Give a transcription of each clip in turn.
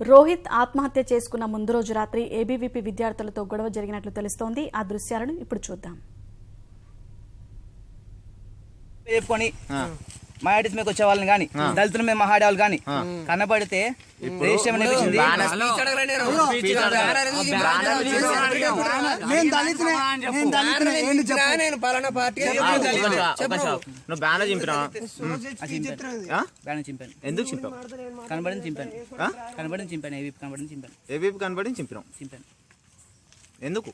రోహిత్ ఆత్మహత్య చేసుకున్న ముందు రోజు రాత్రి ఏబీవీపీ విద్యార్థులతో గొడవ జరిగినట్లు తెలుస్తోంది. ఆ దృశ్యాలను ఇప్పుడు చూద్దాం. చెప్పుకొని మైనార్టీస్ మీకు వచ్చే వాళ్ళని కానీ దళితులు మేము మాట్లాడే వాళ్ళు కానీ కనబడితే రేషం అనిపించింది నేను. దళితునే. నేను దళితునే. ఏంటి చెప్పు? నేను పలానా పార్టీ నువ్వు బ్యానర్ చింపినావా? బ్యానర్ చింపాను. ఎందుకు చింపావు? కనబడింది చింపాను. ఆ? కనబడింది చింపాను. ఏవి కనబడింది చింపాను. ఏవీపీ కనబడి చింపినావు? చింపాను. ఎందుకు?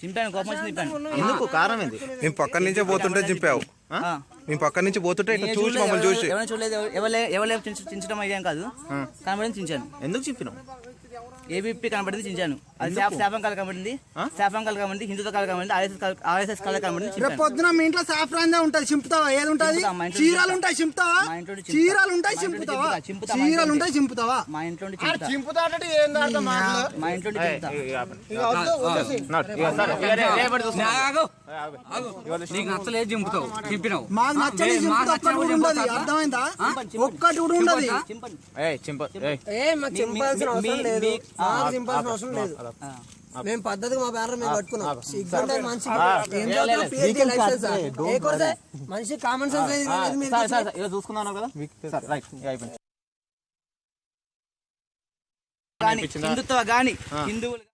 చింపాను కోపం చింపాను. ఎందుకు? కారణం ఏంది? మేము పక్కన నుంచే పోతుంటే చింపావు. మేము పక్కన నుంచి పోతుంటే ఇట్లా చూసి మమ్మల్ని చూసి. ఎవరైనా చూడలేదు ఎవరు ఎవరు చించడం అయ్యాం కాదు. కనబడింది చించాను ఎందుకు చింపినావు ఏబీపీ కనబడింది చించాను. అది శాఫ్- శాఫం కలర్ కనబడింది. శాఫం కలర్ కనబడింది హిందుత్వ కలర్ కనబడింది ఆర్ఎస్ఎస్ కలర్ ఆర్ఎస్ఎస్ కనబడింది రేపు పొద్దున మీ ఇంట్లో సాఫ్రాన్ ఉంటది చింపుతావా? ఏది ఉంటది? చింపుతా, మా ఇంట్లో చీరలు. ఉంటాయి చింపుతావా. చీరలు ఉంటాయి చింపుతావా? చీరలు ఉంటాయి చింపుతావా? మా ఇంట్లో నుండి చింపుతా. మా ఇంట్లో. నీకు నచ్చలేదు చింపుతావు చింపినావు. మాకు ఉండదు అర్థమైందా? ఒక్కటి కూడా ఉండదు. చింపండి. ఏయ్, చింప ఏయ్, ఏ మాకు చింపాల్సిన అవసరం లేదు. మాకు చింపాల్సిన అవసరం లేదు. ఆ. మేము పద్ధతిగా మా బ్యానర్ మేము కట్టుకున్నాం. సిగ్గుంటే మనిషి ఏం చదువుతావు? PhD లైసెన్స్ ఆ? ఏ కోర్సే? మనిషి కామన్ సెన్స్ లేదు ఆ, ఇది మీరు సరే, సరే, సరే, ఇక చూసుకున్నాను కదా? సరే, రైట్. ఇక అయిపోయింది. కానీ హిందుత్వ కానీ హిందువులు